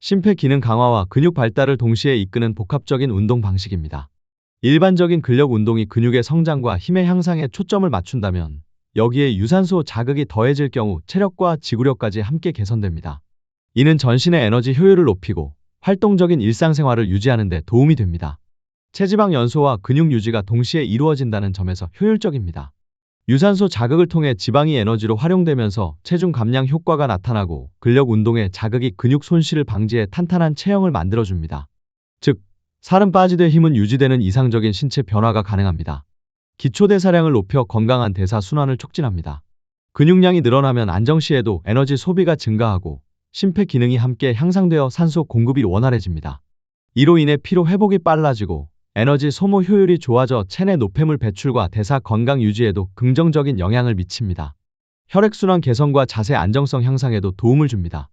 심폐 기능 강화와 근육 발달을 동시에 이끄는 복합적인 운동 방식입니다. 일반적인 근력 운동이 근육의 성장과 힘의 향상에 초점을 맞춘다면 여기에 유산소 자극이 더해질 경우 체력과 지구력까지 함께 개선됩니다. 이는 전신의 에너지 효율을 높이고 활동적인 일상생활을 유지하는 데 도움이 됩니다. 체지방 연소와 근육 유지가 동시에 이루어진다는 점에서 효율적입니다. 유산소 자극을 통해 지방이 에너지로 활용되면서 체중 감량 효과가 나타나고 근력 운동의 자극이 근육 손실을 방지해 탄탄한 체형을 만들어줍니다. 즉, 살은 빠지되 힘은 유지되는 이상적인 신체 변화가 가능합니다. 기초대사량을 높여 건강한 대사 순환을 촉진합니다. 근육량이 늘어나면 안정 시에도 에너지 소비가 증가하고 심폐 기능이 함께 향상되어 산소 공급이 원활해집니다. 이로 인해 피로 회복이 빨라지고 에너지 소모 효율이 좋아져 체내 노폐물 배출과 대사 건강 유지에도 긍정적인 영향을 미칩니다. 혈액순환 개선과 자세 안정성 향상에도 도움을 줍니다.